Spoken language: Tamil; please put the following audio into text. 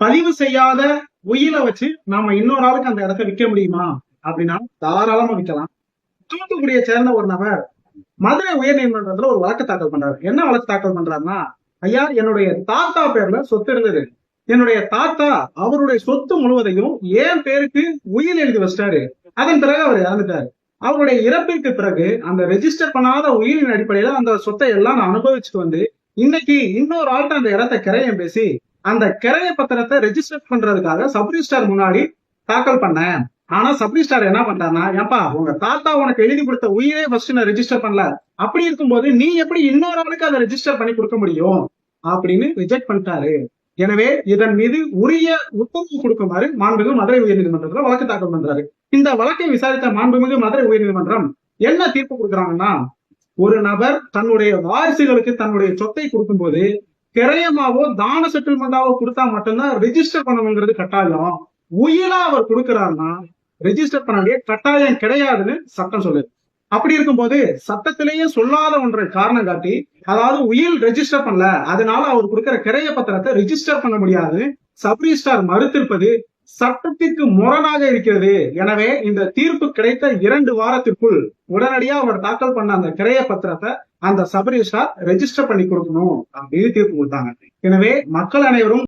பதிவு செய்யாத உயிரை வச்சு நாம இன்னொரு ஆளுக்கு அந்த இடத்த விற்க முடியுமா? அப்படின்னா தாராளமா விற்கலாம். தூத்துக்குடியை சேர்ந்த ஒரு நபர் மதுரை உயர்நீதிமன்றத்துல ஒரு வழக்கு தாக்கல் பண்றாரு. என்ன வழக்கு தாக்கல் பண்றாருன்னா ஐயா என்னுடைய தாத்தா பேர்ல சொத்து இருந்தது. என்னுடைய தாத்தா அவருடைய சொத்து முழுவதையும் ஏன் பேருக்கு உயிர் எழுதி வச்சிட்டாரு? அதன் பிறகு அவர் இறந்துட்டாரு. அவருடைய இறப்பிற்கு பிறகு அந்த ரெஜிஸ்டர் பண்ணாத உயிரின் அடிப்படையில அந்த சொத்தை எல்லாம் நான் அனுபவிச்சுட்டு வந்து இன்னைக்கு இன்னொரு ஆள்கிட்ட அந்த இடத்த கிரையம் பேசி அந்த கிரைய பத்திரத்தை ரெஜிஸ்டர் பண்றதுக்காக சப்ரிஸ்டார் முன்னாடி தாக்கல் பண்ணேன். ஆனா சப்ரிஸ்டார் என்ன பண்றாருன்னா ஏப்பா உங்க தாத்தா உனக்கு எழுதி கொடுத்த உயிரே ஃபர்ஸ்ட் நான் ரெஜிஸ்டர் பண்ணல. அப்படி இருக்கும்போது நீ எப்படி இன்னொரு ஆளுக்கு அதை ரெஜிஸ்டர் பண்ணி கொடுக்க முடியும்? அப்படின்னு ரிஜெக்ட் பண்ணிட்டாரு. எனவே இதன் மீது உரிய உத்தரவு கொடுக்குமாறு மாண்புமிகு மதுரை உயர்நீதிமன்றத்துல வழக்கு தாக்கல் பண்றாரு. இந்த வழக்கை விசாரித்த மாண்புமிகு மதுரை உயர்நீதிமன்றம் என்ன தீர்ப்பு கொடுக்குறாங்கன்னா ஒரு நபர் தன்னுடைய வாரிசுகளுக்கு தன்னுடைய சொத்தை கொடுக்கும்போது கிரயமாவோ தான செட்டில்மெண்டாவோ கொடுத்தா மட்டும்தான் ரெஜிஸ்டர் பண்ணணுங்கிறது கட்டாயம். உயிலா அவர் கொடுக்கிறாருன்னா ரெஜிஸ்டர் பண்ண வேண்டிய கட்டாயம் கிடையாதுன்னு சட்டம் சொல்லுது. அப்படி இருக்கும்போது சட்டத்திலேயே சொல்லாத ஒன்றை காரணம் காட்டி அதாவது உயில் ரெஜிஸ்டர் பண்ணல அதனால அவர் கொடுக்கிற கிரைய பத்திரத்தை ரெஜிஸ்டர் பண்ண முடியாது. சப்ரிஸ்டார் மறுத்திருப்பது சட்டத்திற்கு முரணாக இருக்கிறது. எனவே இந்த தீர்ப்பு கிடைத்த இரண்டு வாரத்திற்குள் உடனடியா அவர் தாக்கல் பண்ண அந்த கிரைய பத்திரத்தை அந்த சப்ரிஸ்டார் ரெஜிஸ்டர் பண்ணி கொடுக்கணும். அப்படின்னு தீர்ப்பு கொடுத்தாங்க. எனவே மக்கள் அனைவரும்